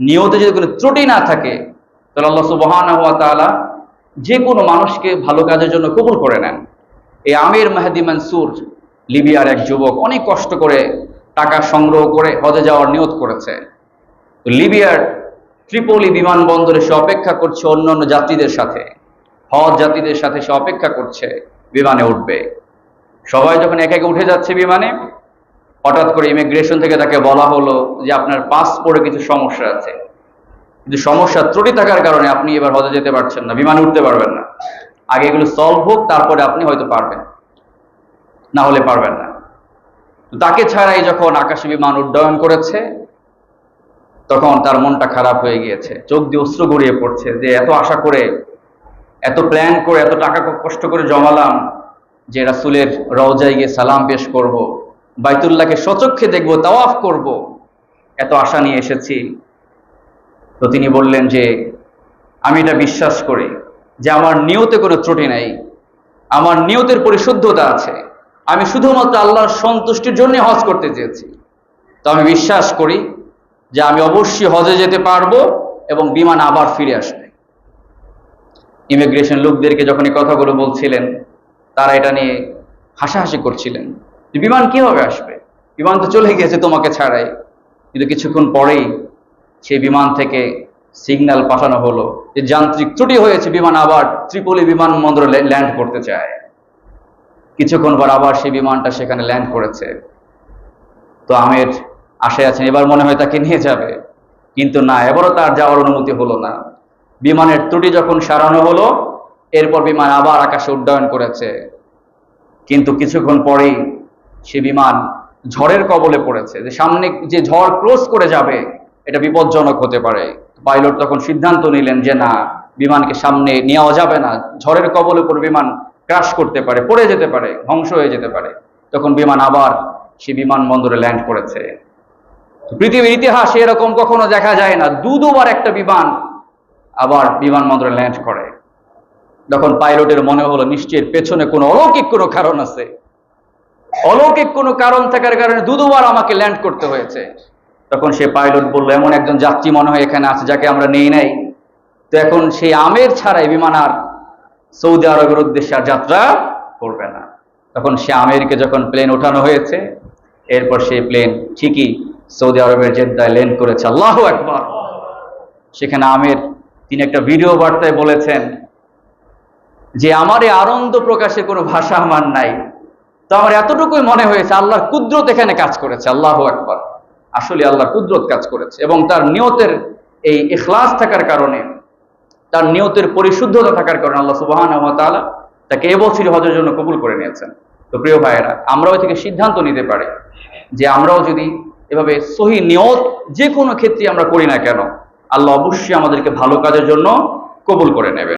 নিয়তে যদি কোনো ত্রুটি না থাকে, তাহলে আল্লাহ তাআলা যে কোনো মানুষকে ভালো কাজের জন্য কবুল করে নেন। এই আমির মাহাদি মানসুর লিবিয়ার এক যুবক অনেক কষ্ট করে টাকা সংগ্রহ করে হজে যাওয়ার নিয়ত করেছে। লিবিয়ার ত্রিপোলি বিমানবন্দরে সে অপেক্ষা করছে অন্য অন্য যাত্রীদের সাথে। হজ যাত্রীদের সাথে সে অপেক্ষা করছে, বিমানে উঠবে। সবাই যখন এক একে উঠে যাচ্ছে বিমানে হঠাৎ করে ইমিগ্রেশন থেকে তাকে বলা হলো যে আপনার পাসপোর্টে কিছু সমস্যা আছে। কিন্তু সমস্যা ত্রুটি থাকার কারণে আপনি এবার হজে যেতে পারছেন না, বিমানে উঠতে পারবেন না। আগে এগুলো সলভ হোক, তারপরে আপনি হয়তো পারবেন। না হলে পারবেন না। তাকে ছাড়াই যখন আকাশে বিমান উড্ডয়ন করেছে, তখন তার মনটা খারাপ হয়ে গিয়েছে। চোখ দিয়ে অস্ত্র গড়িয়ে পড়ছে যে এত আশা করে, এত প্ল্যান করে, এত টাকা কষ্ট করে জমালাম যে রাসুলের রওজায় গিয়ে সালাম পেশ করব। বাইতুল্লাহকে সচক্ষে দেখব, তাওয়াফ করব। এত আশা নিয়ে এসেছি। তো তিনি বললেন যে, আমি এটা বিশ্বাস করি যে আমার নিয়তে কোনো ত্রুটি নেই। আমার নিয়তের পরিশুদ্ধতা আছে। আমি শুধুমাত্র আল্লাহর সন্তুষ্টির জন্য হজ করতে চেয়েছি। তো আমি বিশ্বাস করি যে আমি অবশ্যই হজে যেতে পারব এবং বিমান আবার ফিরে আসবে। ইমিগ্রেশন লোকদেরকে যখন এই কথাগুলো বলছিলেন, তারা এটা নিয়ে হাসাহাসি করছিলেন। বিমান কীভাবে আসবে? বিমান তো চলে গিয়েছে তোমাকে ছাড়াই। কিন্তু কিছুক্ষণ পরেই সেই বিমান থেকে সিগন্যাল পাঠানো হলো যে যান্ত্রিক ত্রুটি হয়েছে, বিমান আবার ত্রিপলি বিমানবন্দরে ল্যান্ড করতে চায়। কিছুক্ষণ পর আবার সেই বিমানটা সেখানে ল্যান্ড করেছে। তো আমের আশায় আছেন, এবার মনে হয় তাকে নিয়ে যাবে। কিন্তু না, এবারও তার যাওয়ার অনুমতি হলো না। বিমানের ত্রুটি যখন সারানো হলো, এরপর বিমান আবার আকাশে উড্ডয়ন করেছে। কিন্তু কিছুক্ষণ পরেই সে বিমান ঝড়ের কবলে পড়েছে। যে সামনে যে ঝড় ক্রস করে যাবে, এটা বিপজ্জনক হতে পারে। পাইলট তখন সিদ্ধান্ত নিলেন যে না, বিমানকে সামনে নেওয়া যাবে না। ঝড়ের কবলে পড়ে বিমান ক্রাশ করতে পারে, পড়ে যেতে পারে, ধ্বংস হয়ে যেতে পারে। তখন বিমান আবার সে বিমানবন্দরে ল্যান্ড করেছে। পৃথিবীর ইতিহাসে এরকম কখনো দেখা যায় না। দু দুবার একটা বিমান আবার বিমানবন্দরে ল্যান্ড করে। তখন পাইলটের মনে হলো, নিশ্চয়ই পেছনে কোনো অলৌকিক কোনো কারণ আছে। অলৌকিক কোনো কারণ থাকার কারণে দু দুবার আমাকে ল্যান্ড করতে হয়েছে। তখন সে পাইলট বলল, এমন একজন যাত্রী মনে হয় এখানে আছে যাকে আমরা নেই নাই। তো এখন সেই আমের ছাড়াই বিমান আর সৌদি আরবের উদ্দেশ্যে আর যাত্রা করবে না। তখন সে আমেরকে যখন প্লেন ওঠানো হয়েছে, এরপর সেই প্লেন ঠিকই সৌদি আরবের জেদ্দায় ল্যান্ড করেছে। আল্লাহ একবার সেখানে আমের তিনি একটা ভিডিও বার্তায় বলেছেন যে, আমার এই আনন্দ প্রকাশে কোনো ভাষা আমার নাই। তো আমার এতটুকুই মনে হয়েছে, আল্লাহর কুদরত এখানে কাজ করেছে, আল্লাহ একবার আসলে আল্লাহ কুদরত কাজ করেছে এবং তার নিয়তের এই ইখলাস থাকার কারণে, তার নিয়তের পরিশুদ্ধতা থাকার কারণে আল্লাহ সুবাহান তাকে এবছরই হজের জন্য কবুল করে নিয়েছেন। তো প্রিয় ভাইয়েরা, আমরাও থেকে সিদ্ধান্ত নিতে পারি যে আমরাও যদি এভাবে সহি নিয়ত যে কোনো ক্ষেত্রে আমরা করি না কেন, আল্লাহ অবশ্যই আমাদেরকে ভালো কাজের জন্য কবুল করে নেবে